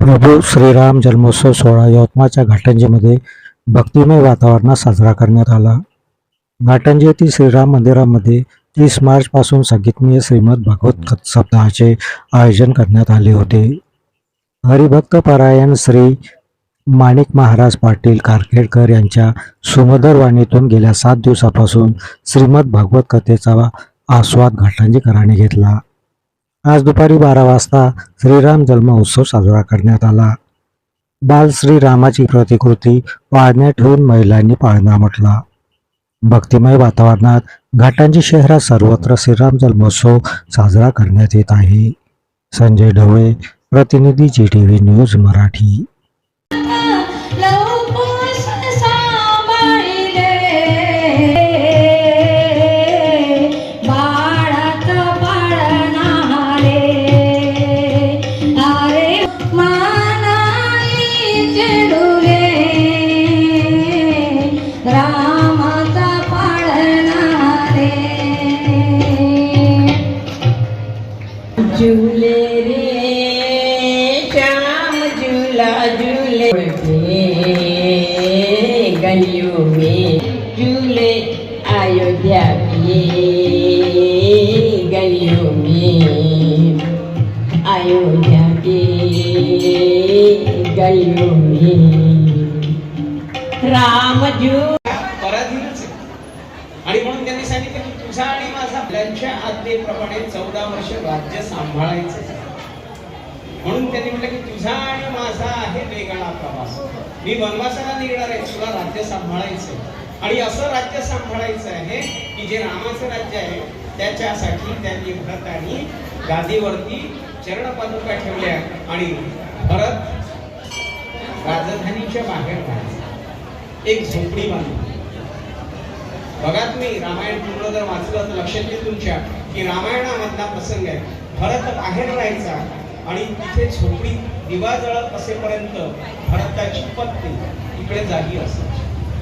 प्रभू श्रीराम जन्मोत्सव सोहळा यवतमाळच्या घाटंजीमध्ये भक्तिमय वातावरणात साजरा करण्यात आला. घाटंजी येथील श्रीराम मंदिरामध्ये तीस मार्चपासून संगीतमय श्रीमद भागवत सप्ताहाचे आयोजन करण्यात आले होते. हरिभक्त परायण श्री माणिक महाराज पाटील कारखेडकर यांच्या सुमधर वाणीतून गेल्या सात दिवसापासून श्रीमद भागवत कथेचा आस्वाद घाटांजीकरांनी घेतला. आज दुपारी बारा वाजता श्रीराम जन्म उत्सव साजरा करण्यात आला. बाल श्रीरामाची प्रतिकृती पाळण्यात ठेवून महिलांनी पाळणा म्हटला. भक्तिमय वातावरणात घाटांची शहरात सर्वत्र श्रीराम जन्मोत्सव साजरा करण्यात येत आहे. संजय ढवळे प्रतिनिधी G T V news Marathi. झूले रे श्याम झूला झूले गलियों में झूले अयोध्या के गलियों में अयोध्या के गलियों में राम झू पराधीनच आहे. आणि म्हणून त्यांनी सांगितलं की तुझा आणि माझा आपल्याच्या आज्ञेप्रमाणे चौदा वर्ष राज्य सांभाळायचं आहे. म्हणून त्यांनी म्हटलं की तुझा आणि माझा आहे वेगळा प्रवास. मी वनवासाला निघणार आहे तुला राज्य सांभाळायचं आणि असं राज्य सांभाळायचं आहे की जे रामाचं राज्य आहे त्याच्यासाठी त्यांनी भरतानी गादीवरती चरणपादुका ठेवल्या आणि भरत राजधानीच्या बाहेर राहायचं एक झोपडी बांधली. बघा तुम्ही रामायण पूर्ण जर वाचलं तर लक्षात येईल तुमच्या की रामायणामधला प्रसंग आहे. भरत बाहेर राहायचा आणि तिथे झोपडी दिवा जळत असेपर्यंत भरताची पत्नी इकडे जागी असायची.